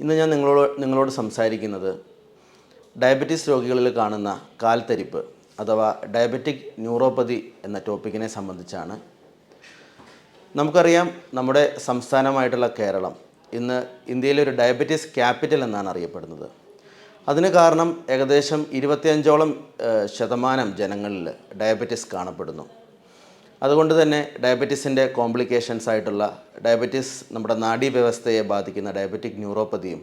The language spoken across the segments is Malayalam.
ഇന്ന് ഞാൻ നിങ്ങളോട് നിങ്ങളോട് സംസാരിക്കുന്നത് ഡയബറ്റീസ് രോഗികളിൽ കാണുന്ന കാൽത്തരിപ്പ് അഥവാ ഡയബറ്റിക് ന്യൂറോപ്പതി എന്ന ടോപ്പിക്കിനെ സംബന്ധിച്ചാണ്. നമുക്കറിയാം നമ്മുടെ സംസ്ഥാനമായിട്ടുള്ള കേരളം ഇന്ന് ഇന്ത്യയിലെ ഒരു ഡയബറ്റീസ് ക്യാപിറ്റൽ എന്നാണ് അറിയപ്പെടുന്നത്. അതിന് കാരണം ഏകദേശം ഇരുപത്തിയഞ്ചോളം ശതമാനം ജനങ്ങളിൽ ഡയബറ്റീസ് കാണപ്പെടുന്നു. അതുകൊണ്ട് തന്നെ ഡയബറ്റീസിന്റെ കോംപ്ലിക്കേഷൻസ് ആയിട്ടുള്ള ഡയബറ്റീസ് നമ്മുടെ നാഡീവ്യവസ്ഥയെ ബാധിക്കുന്ന ഡയബറ്റിക് ന്യൂറോപ്പതിയും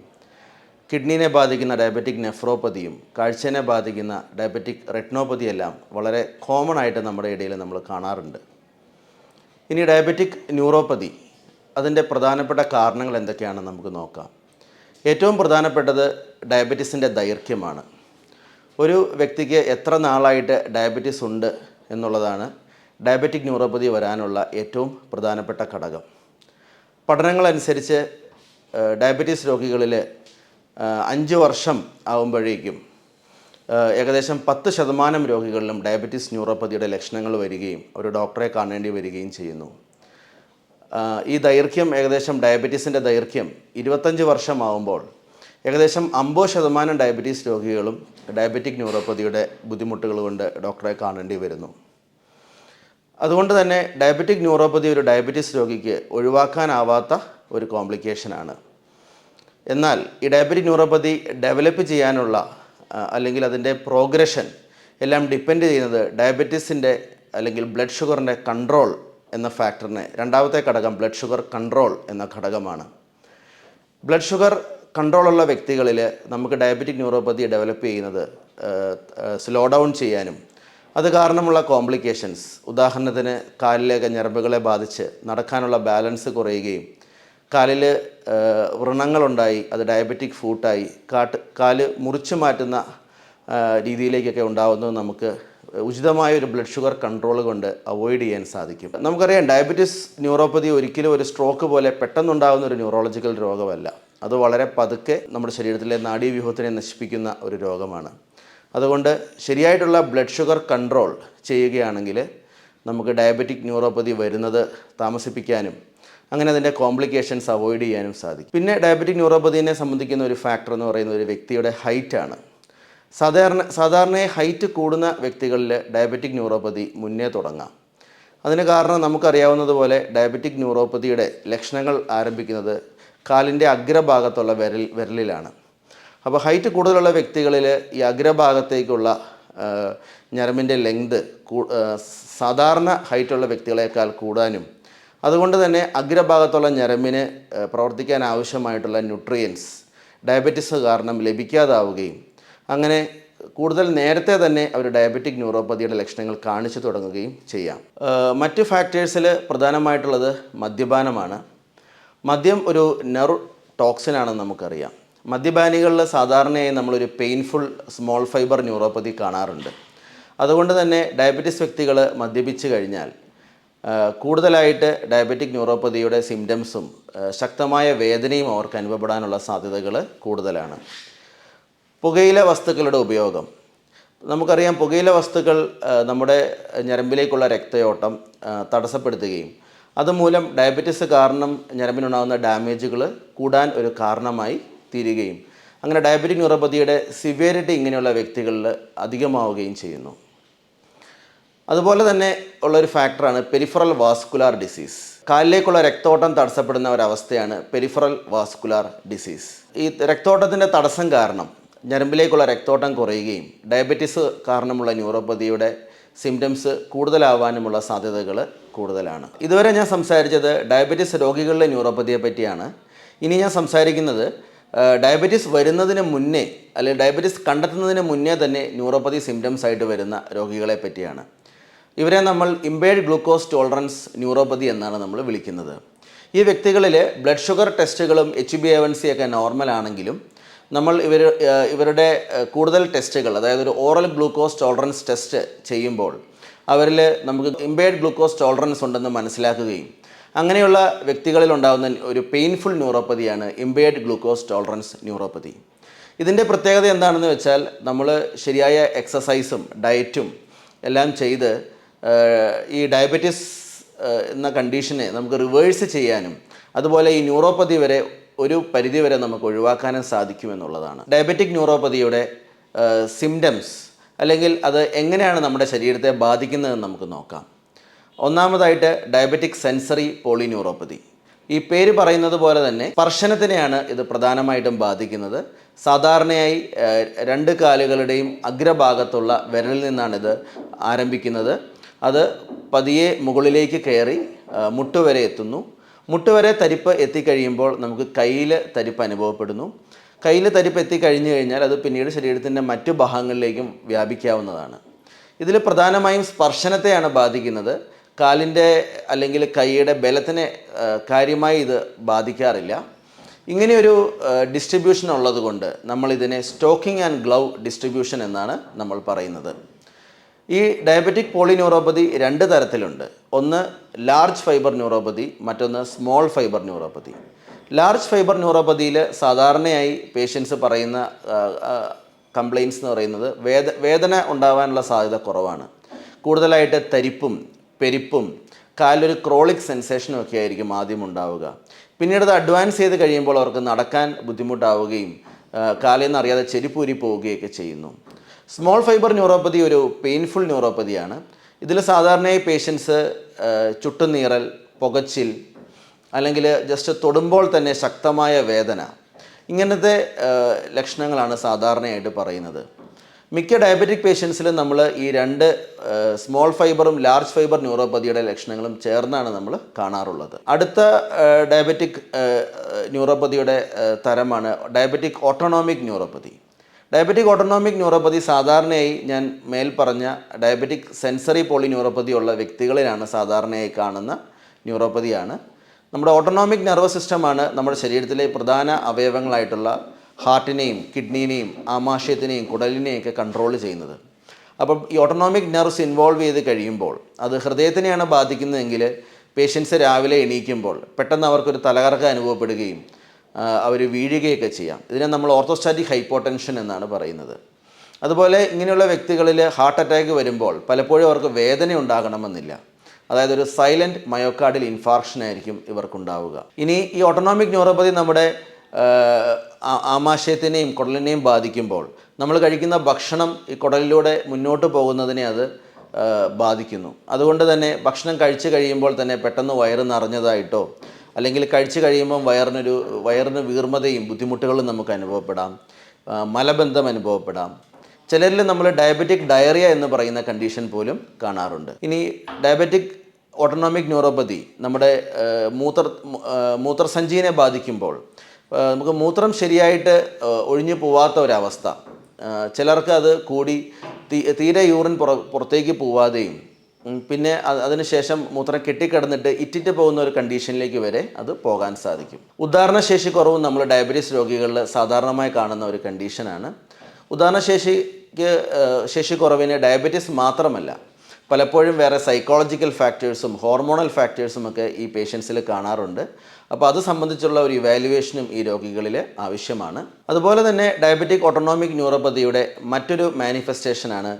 കിഡ്നീനെ ബാധിക്കുന്ന ഡയബറ്റിക് നെഫ്രോപ്പതിയും കാഴ്ചനെ ബാധിക്കുന്ന ഡയബറ്റിക് റെറ്റ്നോപ്പതിയെല്ലാം വളരെ കോമൺ ആയിട്ട് നമ്മുടെ ഇടയിൽ നമ്മൾ കാണാറുണ്ട്. ഇനി ഡയബറ്റിക് ന്യൂറോപ്പതി അതിന്റെ പ്രധാനപ്പെട്ട കാരണങ്ങൾ എന്തൊക്കെയാണെന്ന് നമുക്ക് നോക്കാം. ഏറ്റവും പ്രധാനപ്പെട്ടത് ഡയബറ്റീസിന്റെ ദൈർഘ്യമാണ്. ഒരു വ്യക്തിക്ക് എത്ര നാളായിട്ട് ഡയബറ്റീസ് ഉണ്ട് എന്നുള്ളതാണ് ഡയബറ്റിക് ന്യൂറോപ്പതി വരാനുള്ള ഏറ്റവും പ്രധാനപ്പെട്ട ഘടകം. പഠനങ്ങളനുസരിച്ച് ഡയബറ്റീസ് രോഗികളിൽ അഞ്ച് വർഷം ആകുമ്പോഴേക്കും ഏകദേശം പത്ത് ശതമാനം രോഗികളിലും ഡയബറ്റീസ് ന്യൂറോപ്പതിയുടെ ലക്ഷണങ്ങൾ വരികയും ഒരു ഡോക്ടറെ കാണേണ്ടി വരികയും ചെയ്യുന്നു. ഈ ദൈർഘ്യം ഏകദേശം ഡയബറ്റീസിന്റെ ദൈർഘ്യം ഇരുപത്തഞ്ച് വർഷമാവുമ്പോൾ ഏകദേശം അമ്പത് ശതമാനം ഡയബറ്റീസ് രോഗികളും ഡയബറ്റിക് ന്യൂറോപ്പതിയുടെ ബുദ്ധിമുട്ടുകൾ കൊണ്ട് ഡോക്ടറെ കാണേണ്ടി വരുന്നു. അതുകൊണ്ട് തന്നെ ഡയബറ്റിക് ന്യൂറോപ്പതി ഒരു ഡയബറ്റീസ് രോഗിക്ക് ഒഴിവാക്കാനാവാത്ത ഒരു കോംപ്ലിക്കേഷനാണ്. എന്നാൽ ഈ ഡയബറ്റിക് ന്യൂറോപ്പതി ഡെവലപ്പ് ചെയ്യാനുള്ള അല്ലെങ്കിൽ അതിന്റെ പ്രോഗ്രഷൻ എല്ലാം ഡിപ്പെൻഡ് ചെയ്യുന്നത് ഡയബറ്റീസിന്റെ അല്ലെങ്കിൽ ബ്ലഡ് ഷുഗറിന്റെ കൺട്രോൾ എന്ന ഫാക്ടറിനെ രണ്ടാമത്തെ ഘടകം ബ്ലഡ് ഷുഗർ കൺട്രോൾ എന്ന ഘടകമാണ്. ബ്ലഡ് ഷുഗർ കൺട്രോളുള്ള വ്യക്തികളിൽ നമുക്ക് ഡയബറ്റിക് ന്യൂറോപ്പതി ഡെവലപ്പ് ചെയ്യുന്നത് സ്ലോ ഡൗൺ ചെയ്യാനും അത് കാരണമുള്ള കോംപ്ലിക്കേഷൻസ്. ഉദാഹരണത്തിന് കാലിലേക്ക് ഞരമ്പുകളെ ബാധിച്ച് നടക്കാനുള്ള ബാലൻസ് കുറയുകയും കാലിൽ വ്രണങ്ങളുണ്ടായി അത് ഡയബറ്റിക് ഫൂട്ടായി കാട്ട് കാൽ മുറിച്ചു മാറ്റുന്ന രീതിയിലേക്കൊക്കെ ഉണ്ടാവുന്നത് നമുക്ക് ഉചിതമായ ഒരു ബ്ലഡ് ഷുഗർ കൺട്രോൾ കൊണ്ട് അവോയ്ഡ് ചെയ്യാൻ സാധിക്കും. നമുക്കറിയാം ഡയബറ്റിസ് ന്യൂറോപ്പതി ഒരിക്കലും ഒരു സ്ട്രോക്ക് പോലെ പെട്ടെന്നുണ്ടാകുന്ന ഒരു ന്യൂറോളജിക്കൽ രോഗമല്ല. അത് വളരെ പതുക്കെ നമ്മുടെ ശരീരത്തിലെ നാഡീവ്യൂഹത്തിനെ നശിപ്പിക്കുന്ന ഒരു രോഗമാണ്. അതുകൊണ്ട് ശരിയായിട്ടുള്ള ബ്ലഡ് ഷുഗർ കൺട്രോൾ ചെയ്യുകയാണെങ്കിൽ നമുക്ക് ഡയബറ്റിക് ന്യൂറോപ്പതി വരുന്നത് താമസിപ്പിക്കാനും അങ്ങനെ അതിന്റെ കോംപ്ലിക്കേഷൻസ് അവോയ്ഡ് ചെയ്യാനും സാധിക്കും. പിന്നെ ഡയബറ്റിക് ന്യൂറോപ്പതിനെ സംബന്ധിക്കുന്ന ഒരു ഫാക്ടർ എന്ന് പറയുന്ന ഒരു വ്യക്തിയുടെ ഹൈറ്റാണ് സാധാരണ സാധാരണ ഹൈറ്റ് കൂടുന്ന വ്യക്തികളിൽ ഡയബറ്റിക് ന്യൂറോപ്പതി മുന്നേ തുടങ്ങാം. അതിന് കാരണം നമുക്കറിയാവുന്നതുപോലെ ഡയബറ്റിക് ന്യൂറോപ്പതിയുടെ ലക്ഷണങ്ങൾ ആരംഭിക്കുന്നത് കാലിന്റെ അഗ്രഭാഗത്തുള്ള വിരൽ വിരലിലാണ്. അപ്പോൾ ഹൈറ്റ് കൂടുതലുള്ള വ്യക്തികളിൽ ഈ അഗ്രഭാഗത്തേക്കുള്ള ഞരമ്പിന്റെ ലെങ്ത് സാധാരണ ഹൈറ്റുള്ള വ്യക്തികളെക്കാൾ കൂടാനും അതുകൊണ്ട് തന്നെ അഗ്രഭാഗത്തുള്ള ഞരമ്പിന് പ്രവർത്തിക്കാൻ ആവശ്യമായിട്ടുള്ള ന്യൂട്രിയൻസ് ഡയബറ്റിസ് കാരണം ലഭിക്കാതാവുകയും അങ്ങനെ കൂടുതൽ നേരത്തെ തന്നെ അവർ ഡയബറ്റിക് ന്യൂറോപ്പതിയുടെ ലക്ഷണങ്ങൾ കാണിച്ചു തുടങ്ങുകയും ചെയ്യാം. മറ്റ് ഫാക്ടേഴ്സിൽ പ്രധാനമായിട്ടുള്ളത് മദ്യപാനമാണ്. മദ്യം ഒരു നെർ ടോക്സിനാണെന്ന് നമുക്കറിയാം. മദ്യപാനികളിൽ സാധാരണയായി നമ്മളൊരു പെയിൻഫുൾ സ്മോൾ ഫൈബർ ന്യൂറോപ്പതി കാണാറുണ്ട്. അതുകൊണ്ട് തന്നെ ഡയബറ്റിസ് വ്യക്തികൾ മദ്യപിച്ച് കഴിഞ്ഞാൽ കൂടുതലായിട്ട് ഡയബറ്റിക് ന്യൂറോപ്പതിയുടെ സിംറ്റംസും ശക്തമായ വേദനയും അവർക്ക് അനുഭവപ്പെടാനുള്ള സാധ്യതകൾ കൂടുതലാണ്. പുകയില വസ്തുക്കളുടെ ഉപയോഗം. നമുക്കറിയാം പുകയില വസ്തുക്കൾ നമ്മുടെ ഞരമ്പിലേക്കുള്ള രക്തയോട്ടം തടസ്സപ്പെടുത്തുകയും അതുമൂലം ഡയബറ്റിസ് കാരണം ഞരമ്പിനുണ്ടാകുന്ന ഡാമേജുകൾ കൂടാൻ ഒരു കാരണമായി തീരുകയും അങ്ങനെ ഡയബറ്റിക് ന്യൂറോപ്പതിയുടെ സിവിയറിറ്റി ഇങ്ങനെയുള്ള വ്യക്തികളിൽ അധികമാവുകയും ചെയ്യുന്നു. അതുപോലെ തന്നെ ഉള്ളൊരു ഫാക്ടറാണ് പെരിഫറൽ വാസ്കുലാർ ഡിസീസ്. കാലിലേക്കുള്ള രക്തോട്ടം തടസ്സപ്പെടുന്ന ഒരവസ്ഥയാണ് പെരിഫറൽ വാസ്കുലാർ ഡിസീസ്. ഈ രക്തോട്ടത്തിന്റെ തടസ്സം കാരണം ഞരമ്പിലേക്കുള്ള രക്തോട്ടം കുറയുകയും ഡയബറ്റിസ് കാരണമുള്ള ന്യൂറോപ്പതിയുടെ സിംറ്റംസ് കൂടുതലാവാനുമുള്ള സാധ്യതകൾ കൂടുതലാണ്. ഇതുവരെ ഞാൻ സംസാരിച്ചത് ഡയബറ്റിസ് രോഗികളുടെ ന്യൂറോപ്പതിയെ പറ്റിയാണ്. ഇനി ഞാൻ സംസാരിക്കുന്നത് ഡയബറ്റിസ് വരുന്നതിന് മുന്നേ അല്ലെങ്കിൽ ഡയബറ്റീസ് കണ്ടെത്തുന്നതിന് മുന്നേ തന്നെ ന്യൂറോപ്പതി സിംറ്റംസ് ആയിട്ട് വരുന്ന രോഗികളെ പറ്റിയാണ്. ഇവരെ നമ്മൾ ഇമ്പേർഡ് ഗ്ലൂക്കോസ് ടോളറൻസ് ന്യൂറോപ്പതി എന്നാണ് നമ്മൾ വിളിക്കുന്നത്. ഈ വ്യക്തികളിൽ ബ്ലഡ് ഷുഗർ ടെസ്റ്റുകളും H B A one C ഒക്കെ നോർമൽ ആണെങ്കിലും നമ്മൾ ഇവർ ഇവരുടെ കൂടുതൽ ടെസ്റ്റുകൾ അതായത് ഒരു ഓറൽ ഗ്ലൂക്കോസ് ടോളറൻസ് ടെസ്റ്റ് ചെയ്യുമ്പോൾ അവരിൽ നമുക്ക് ഇമ്പേർഡ് ഗ്ലൂക്കോസ് ടോളറൻസ് ഉണ്ടെന്ന് മനസ്സിലാക്കുകയും അങ്ങനെയുള്ള വ്യക്തികളിൽ ഉണ്ടാകുന്ന ഒരു പെയിൻഫുൾ ന്യൂറോപ്പതിയാണ് ഇമ്പേർഡ് ഗ്ലൂക്കോസ് ടോളറൻസ് ന്യൂറോപ്പതി ഇതിന്റെ പ്രത്യേകത എന്താണെന്ന് വെച്ചാൽ നമ്മൾ ശരിയായ എക്സസൈസും ഡയറ്റും എല്ലാം ചെയ്ത് ഈ ഡയബറ്റിസ് എന്ന കണ്ടീഷനെ നമുക്ക് റിവേഴ്സ് ചെയ്യാനും അതുപോലെ ഈ ന്യൂറോപ്പതി വരെ ഒരു പരിധിവരെ നമുക്ക് ഒഴിവാക്കാനും സാധിക്കുമെന്നുള്ളതാണ് ഡയബറ്റിക് ന്യൂറോപ്പതിയുടെ സിംറ്റംസ് അല്ലെങ്കിൽ അത് എങ്ങനെയാണ് നമ്മുടെ ശരീരത്തെ ബാധിക്കുന്നതെന്ന് നമുക്ക് നോക്കാം. ഒന്നാമതായിട്ട് ഡയബറ്റിക് സെൻസറി പോളിന്യൂറോപ്പതി. ഈ പേര് പറയുന്നത് പോലെ തന്നെ സ്പർശനത്തിനെയാണ് ഇത് പ്രധാനമായിട്ടും ബാധിക്കുന്നത്. സാധാരണയായി രണ്ട് കാലുകളുടെയും അഗ്രഭാഗത്തുള്ള വിരലിൽ നിന്നാണിത് ആരംഭിക്കുന്നത്. അത് പതിയെ മുകളിലേക്ക് കയറി മുട്ടുവരെ എത്തുന്നു. മുട്ടുവരെ തരിപ്പ് എത്തിക്കഴിയുമ്പോൾ നമുക്ക് കയ്യിൽ തരിപ്പ് അനുഭവപ്പെടുന്നു. കയ്യിൽ തരിപ്പ് എത്തിക്കഴിഞ്ഞു കഴിഞ്ഞാൽ അത് പിന്നീട് ശരീരത്തിന്റെ മറ്റു ഭാഗങ്ങളിലേക്കും വ്യാപിക്കാവുന്നതാണ്. ഇതിൽ പ്രധാനമായും സ്പർശനത്തെയാണ് ബാധിക്കുന്നത്. കാലിന്റെ അല്ലെങ്കിൽ കൈയുടെ ബലത്തിനെ കാര്യമായി ഇത് ബാധിക്കാറില്ല. ഇങ്ങനെയൊരു ഡിസ്ട്രിബ്യൂഷൻ ഉള്ളതുകൊണ്ട് നമ്മൾ ഇതിനെ സ്റ്റോക്കിംഗ് ആൻഡ് ഗ്ലൗ ഡിസ്ട്രിബ്യൂഷൻ എന്നാണ് നമ്മൾ പറയുന്നത്. ഈ ഡയബറ്റിക് പോളിന്യൂറോപ്പതി രണ്ട് തരത്തിലുണ്ട്. ഒന്ന് ലാർജ് ഫൈബർ ന്യൂറോപ്പതി മറ്റൊന്ന് small fibre neuropathy large fibre ന്യൂറോപ്പതിയിൽ സാധാരണയായി പേഷ്യൻസ് പറയുന്ന കംപ്ലയിൻസ് എന്ന് പറയുന്നത് വേദ വേദന ഉണ്ടാവാനുള്ള സാധ്യത കുറവാണ്. കൂടുതലായിട്ട് തരിപ്പും പെരിപ്പും കാലിലൊരു ക്രോളിക് സെൻസേഷനും ഒക്കെ ആയിരിക്കും ആദ്യം ഉണ്ടാവുക. പിന്നീട് അത് അഡ്വാൻസ് ചെയ്ത് കഴിയുമ്പോൾ അവർക്ക് നടക്കാൻ ബുദ്ധിമുട്ടാവുകയും കാലിൽ നിന്ന് അറിയാതെ ചെരിപ്പൂരി പോവുകയൊക്കെ ചെയ്യുന്നു. സ്മോൾ ഫൈബർ ന്യൂറോപ്പതി ഒരു പെയിൻഫുൾ ന്യൂറോപ്പതിയാണ് ഇതിൽ സാധാരണയായി പേഷ്യൻസ് ചുട്ടുനീറൽ പുകച്ചിൽ അല്ലെങ്കിൽ ജസ്റ്റ് തൊടുമ്പോൾ തന്നെ ശക്തമായ വേദന ഇങ്ങനത്തെ ലക്ഷണങ്ങളാണ് സാധാരണയായിട്ട് പറയുന്നത്. മിക്ക ഡയബറ്റിക് പേഷ്യൻസിലും നമ്മൾ ഈ രണ്ട് സ്മോൾ ഫൈബറും ലാർജ് ഫൈബർ ന്യൂറോപ്പതിയുടെ ലക്ഷണങ്ങളും ചേർന്നാണ് നമ്മൾ കാണാറുള്ളത്. അടുത്ത ഡയബറ്റിക് ന്യൂറോപ്പതിയുടെ തരമാണ് diabetic autonomic neuropathy diabetic autonomic neuropathy സാധാരണയായി ഞാൻ മേൽ പറഞ്ഞ ഡയബറ്റിക് സെൻസറി പോളി ന്യൂറോപ്പതി ഉള്ള വ്യക്തികളിലാണ് സാധാരണയായി കാണുന്ന ന്യൂറോപ്പതിയാണ് നമ്മുടെ ഓട്ടോണോമിക് നെർവസ് സിസ്റ്റമാണ് നമ്മുടെ ശരീരത്തിലെ പ്രധാന അവയവങ്ങളായിട്ടുള്ള ഹാർട്ടിനെയും കിഡ്നീനെയും ആമാശയത്തിനെയും കുടലിനെയും ഒക്കെ കൺട്രോൾ ചെയ്യുന്നത്. അപ്പം ഈ ഓട്ടോണോമിക് നെർവ്സ് ഇൻവോൾവ് ചെയ്ത് കഴിയുമ്പോൾ അത് ഹൃദയത്തിനെയാണ് ബാധിക്കുന്നതെങ്കിൽ പേഷ്യൻസ് രാവിലെ എണീക്കുമ്പോൾ പെട്ടെന്ന് അവർക്കൊരു തലകറക്കം അനുഭവപ്പെടുകയും അവർ വീഴുകയൊക്കെ ചെയ്യാം. ഇതിനെ നമ്മൾ ഓർത്തോസ്റ്റാറ്റിക് ഹൈപ്പോടെൻഷൻ എന്നാണ് പറയുന്നത്. അതുപോലെ ഇങ്ങനെയുള്ള വ്യക്തികളിൽ ഹാർട്ട് അറ്റാക്ക് വരുമ്പോൾ പലപ്പോഴും അവർക്ക് വേദന ഉണ്ടാകണമെന്നില്ല. അതായത് ഒരു സൈലന്റ് മയോക്കാർഡിൽ ഇൻഫാർക്ഷൻ ആയിരിക്കും ഇവർക്കുണ്ടാവുക. ഇനി ഈ ഓട്ടോണോമിക് ന്യൂറോപ്പതി നമ്മുടെ ആമാശയത്തിനെയും കുടലിനെയും ബാധിക്കുമ്പോൾ നമ്മൾ കഴിക്കുന്ന ഭക്ഷണം ഈ കുടലിലൂടെ മുന്നോട്ട് പോകുന്നതിനെ അത് ബാധിക്കുന്നു. അതുകൊണ്ട് തന്നെ ഭക്ഷണം കഴിച്ചു കഴിയുമ്പോൾ തന്നെ പെട്ടെന്ന് വയറ് നിറഞ്ഞതായിട്ടോ അല്ലെങ്കിൽ കഴിച്ചു കഴിയുമ്പം വയറിനൊരു വയറിന് വീർമതയും ബുദ്ധിമുട്ടുകളും നമുക്ക് അനുഭവപ്പെടാം. മലബന്ധം അനുഭവപ്പെടാം. ചിലരിൽ നമ്മൾ ഡയബറ്റിക് ഡയറിയ എന്ന് പറയുന്ന കണ്ടീഷൻ പോലും കാണാറുണ്ട്. ഇനി ഡയബറ്റിക് ഓട്ടോണോമിക് ന്യൂറോപ്പതി നമ്മുടെ മൂത്ര മൂത്രസഞ്ചിനെ ബാധിക്കുമ്പോൾ നമുക്ക് മൂത്രം ശരിയായിട്ട് ഒഴിഞ്ഞു പോവാത്ത ഒരവസ്ഥ ചിലർക്ക് അത് കൂടി തീരെ യൂറിൻ പുറ പുറത്തേക്ക് പോവാതെയും പിന്നെ അതിനുശേഷം മൂത്രം കെട്ടിക്കിടന്നിട്ട് ഇറ്റിറ്റ് പോകുന്ന ഒരു കണ്ടീഷനിലേക്ക് വരെ അത് പോകാൻ സാധിക്കും. ഉദാഹരണശേഷി കുറവ് നമ്മൾ ഡയബറ്റീസ് രോഗികളിൽ സാധാരണമായി കാണുന്ന ഒരു കണ്ടീഷനാണ്. ഉദാഹരണശേഷിക്ക് ശേഷി കുറവിന് ഡയബറ്റീസ് മാത്രമല്ല പലപ്പോഴും വേറെ സൈക്കോളജിക്കൽ ഫാക്ടേഴ്സും ഹോർമോണൽ ഫാക്ടേഴ്സും ഒക്കെ ഈ പേഷ്യൻസിൽ കാണാറുണ്ട്. അപ്പോൾ അത് സംബന്ധിച്ചുള്ള ഒരു ഇവാലുവേഷനും ഈ രോഗികളിൽ ആവശ്യമാണ്. അതുപോലെ തന്നെ ഡയബറ്റിക് ഓട്ടോണോമിക് ന്യൂറോപ്പതിയുടെ മറ്റൊരു മാനിഫെസ്റ്റേഷനാണ്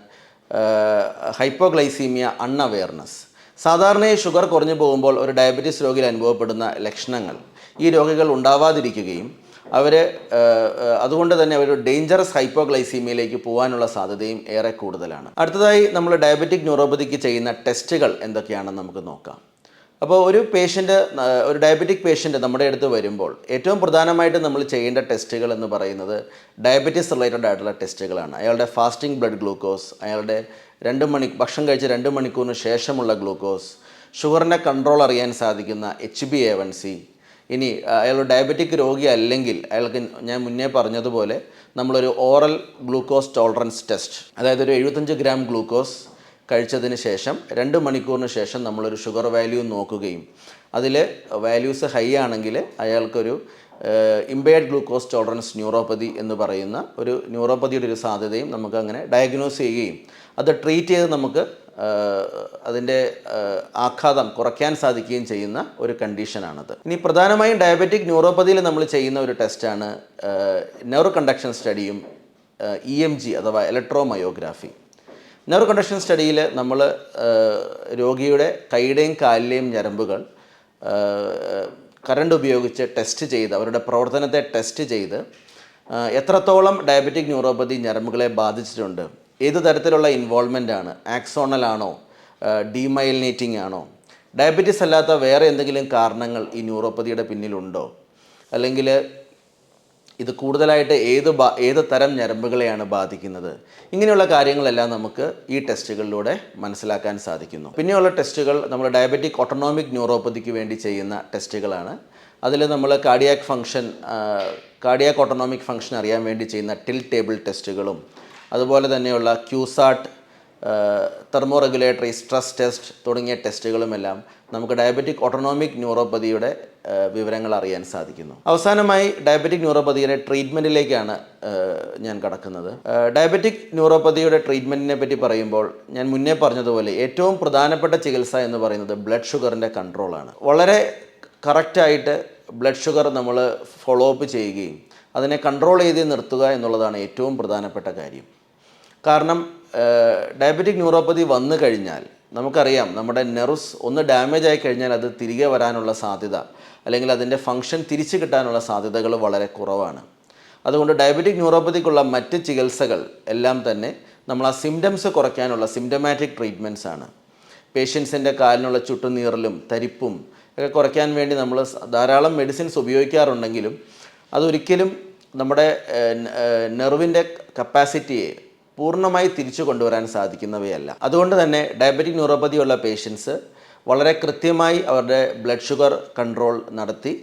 ഹൈപ്പോഗ്ലൈസീമിയ അൺഅവെയർനെസ് സാധാരണയായി ഷുഗർ കുറഞ്ഞു പോകുമ്പോൾ ഒരു ഡയബറ്റീസ് രോഗിയിൽ അനുഭവപ്പെടുന്ന ലക്ഷണങ്ങൾ ഈ രോഗികൾ ഉണ്ടാവാതിരിക്കുകയും അവർ അതുകൊണ്ട് തന്നെ ഒരു ഡേഞ്ചറസ് ഹൈപ്പോഗ്ലൈസീമിയയിലേക്ക് പോകാനുള്ള സാധ്യതയും ഏറെ കൂടുതലാണ്. അടുത്തതായി നമ്മൾ ഡയബറ്റിക് ന്യൂറോപ്പതിക്ക് ചെയ്യുന്ന ടെസ്റ്റുകൾ എന്തൊക്കെയാണെന്ന് നമുക്ക് നോക്കാം. അപ്പോൾ ഒരു പേഷ്യന്റ് ഒരു ഡയബറ്റിക് പേഷ്യന്റ് നമ്മുടെ അടുത്ത് വരുമ്പോൾ ഏറ്റവും പ്രധാനമായിട്ട് നമ്മൾ ചെയ്യേണ്ട ടെസ്റ്റുകൾ എന്ന് പറയുന്നത് ഡയബറ്റീസ് റിലേറ്റഡ് ആയിട്ടുള്ള ടെസ്റ്റുകളാണ് അയാളുടെ ഫാസ്റ്റിംഗ് ബ്ലഡ് ഗ്ലൂക്കോസ് അയാളുടെ രണ്ട് മണി ഭക്ഷണം കഴിച്ച് രണ്ട് മണിക്കൂറിന് ശേഷമുള്ള ഗ്ലൂക്കോസ് ഷുഗറിന്റെ കൺട്രോൾ അറിയാൻ സാധിക്കുന്ന H B A one C ഇനി അയാൾ ഡയബറ്റിക് രോഗി അല്ലെങ്കിൽ അയാൾക്ക് ഞാൻ മുന്നേ പറഞ്ഞതുപോലെ നമ്മളൊരു ഓറൽ ഗ്ലൂക്കോസ് ടോളറൻസ് ടെസ്റ്റ് അതായത് ഒരു എഴുപത്തഞ്ച് ഗ്രാം ഗ്ലൂക്കോസ് കഴിച്ചതിന് ശേഷം രണ്ട് മണിക്കൂറിന് ശേഷം നമ്മളൊരു ഷുഗർ വാല്യൂ നോക്കുകയും അതിൽ വാല്യൂസ് ഹൈ ആണെങ്കിൽ അയാൾക്കൊരു ഇമ്പയർഡ് ഗ്ലൂക്കോസ് ടോളറൻസ് ന്യൂറോപ്പതി എന്ന് പറയുന്ന ഒരു ന്യൂറോപ്പതിയുടെ ഒരു സാധ്യതയും നമുക്ക് അങ്ങനെ ഡയഗ്നോസ് ചെയ്യുകയും അത് ട്രീറ്റ് ചെയ്ത് നമുക്ക് അതിന്റെ ആഘാതം കുറയ്ക്കാൻ സാധിക്കുകയും ചെയ്യുന്ന ഒരു കണ്ടീഷനാണത് ഇനി പ്രധാനമായും ഡയബറ്റിക് ന്യൂറോപ്പതിയിൽ നമ്മൾ ചെയ്യുന്ന ഒരു ടെസ്റ്റാണ് നെവർ കണ്ടക്ഷൻ സ്റ്റഡിയും ഇ എം ജി അഥവാ ഇലക്ട്രോമയോഗ്രാഫി നെറോ കണ്ടക്ഷൻ സ്റ്റഡിയിൽ നമ്മൾ രോഗിയുടെ കൈയുടെയും കാലിലെയും ഞരമ്പുകൾ കറണ്ട് ഉപയോഗിച്ച് ടെസ്റ്റ് ചെയ്ത് അവരുടെ പ്രവർത്തനത്തെ ടെസ്റ്റ് ചെയ്ത് എത്രത്തോളം ഡയബറ്റിക് ന്യൂറോപ്പതി ഞരമ്പുകളെ ബാധിച്ചിട്ടുണ്ട് ഏത് തരത്തിലുള്ള ഇൻവോൾവ്മെന്റ് ആണ് ആക്സോണൽ ആണോ ഡീമൈലിനേറ്റിംഗ് ആണോ ഡയബറ്റീസ് അല്ലാത്ത വേറെ എന്തെങ്കിലും കാരണങ്ങൾ ഈ ന്യൂറോപ്പതിയുടെ പിന്നിലുണ്ടോ അല്ലെങ്കിൽ ഇത് കൂടുതലായിട്ട് ഏത് ഏത് തരം ഞരമ്പുകളെയാണ് ബാധിക്കുന്നത്? ഇങ്ങനെയുള്ള കാര്യങ്ങളെല്ലാം നമുക്ക് ഈ ടെസ്റ്റുകളിലൂടെ മനസ്സിലാക്കാൻ സാധിക്കുന്നു. പിന്നെയുള്ള ടെസ്റ്റുകൾ നമ്മൾ ഡയബറ്റിക് ഓട്ടോണോമിക് ന്യൂറോപ്പതിക്ക് വേണ്ടി ചെയ്യുന്ന ടെസ്റ്റുകളാണ്. അതിൽ നമ്മൾ cardiac function cardiac autonomic function അറിയാൻ വേണ്ടി ചെയ്യുന്ന ടിൽ ടേബിൾ ടെസ്റ്റുകളും അതുപോലെ തന്നെയുള്ള QSART thermoregulatory stress test തുടങ്ങിയ ടെസ്റ്റുകളുമെല്ലാം നമുക്ക് ഡയബറ്റിക് ഓട്ടോണോമിക് ന്യൂറോപ്പതിയുടെ വിവരങ്ങൾ അറിയാൻ സാധിക്കുന്നു. അവസാനമായി ഡയബറ്റിക് ന്യൂറോപ്പതിയുടെ ട്രീറ്റ്മെന്റിലേക്കാണ് ഞാൻ കടക്കുന്നത്. ഡയബറ്റിക് ന്യൂറോപ്പതിയുടെ ട്രീറ്റ്മെന്റിനെ പറ്റി പറയുമ്പോൾ ഞാൻ മുന്നേ പറഞ്ഞതുപോലെ ഏറ്റവും പ്രധാനപ്പെട്ട ചികിത്സ എന്ന് പറയുന്നത് ബ്ലഡ് ഷുഗറിന്റെ കൺട്രോളാണ്. വളരെ കറക്റ്റായിട്ട് ബ്ലഡ് ഷുഗർ നമ്മൾ ഫോളോ അപ്പ് ചെയ്യുകയും അതിനെ കൺട്രോൾ ചെയ്ത് നിർത്തുക എന്നുള്ളതാണ് ഏറ്റവും പ്രധാനപ്പെട്ട കാര്യം. കാരണം ഡയബറ്റിക് ന്യൂറോപ്പതി വന്നു കഴിഞ്ഞാൽ നമുക്കറിയാം നമ്മുടെ നെർവ്സ് ഒന്ന് ഡാമേജ് ആയി കഴിഞ്ഞാൽ അത് തിരികെ വരാനുള്ള സാധ്യത അല്ലെങ്കിൽ അതിന്റെ ഫങ്ഷൻ തിരിച്ചു കിട്ടാനുള്ള സാധ്യതകൾ വളരെ കുറവാണ്. അതുകൊണ്ട് ഡയബറ്റിക് ന്യൂറോപ്പതിക്കുള്ള മറ്റ് ചികിത്സകൾ എല്ലാം തന്നെ നമ്മൾ ആ സിംറ്റംസ് കുറയ്ക്കാനുള്ള സിംറ്റമാറ്റിക് ട്രീറ്റ്മെന്റ്സ് ആണ്. പേഷ്യൻസിന്റെ കാലിനുള്ള ചുട്ടുനീറലും തരിപ്പും ഒക്കെ കുറയ്ക്കാൻ വേണ്ടി നമ്മൾ ധാരാളം മെഡിസിൻസ് ഉപയോഗിക്കാറുണ്ടെങ്കിലും അതൊരിക്കലും നമ്മുടെ നെർവിന്റെ കപ്പാസിറ്റിയെ പൂർണമായി തിരിച്ചു കൊണ്ടുവരാൻ സാധിക്കുന്നവയല്ല. അതുകൊണ്ട് തന്നെ ഡയബറ്റിക് ന്യൂറോപ്പതിയുള്ള പേഷ്യൻസ് വളരെ കൃത്യമായി അവരുടെ ബ്ലഡ് ഷുഗർ കൺട്രോൾ നടത്തി.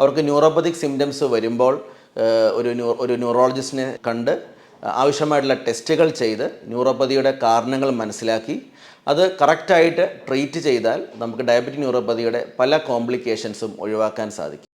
അവർക്ക് ന്യൂറോപ്പതിക് സിംറ്റംസ് വരുമ്പോൾ ഒരു ഒരു ന്യൂറോളജിസ്റ്റിനെ കണ്ട് ആവശ്യമായിട്ടുള്ള ടെസ്റ്റുകൾ ചെയ്ത് ന്യൂറോപ്പതിയുടെ കാരണങ്ങൾ മനസ്സിലാക്കി. അത് കറക്റ്റായിട്ട് ട്രീറ്റ് ചെയ്താൽ നമുക്ക് ഡയബറ്റിക് ന്യൂറോപ്പതിയുടെ പല കോംപ്ലിക്കേഷൻസും ഒഴിവാക്കാൻ സാധിക്കും.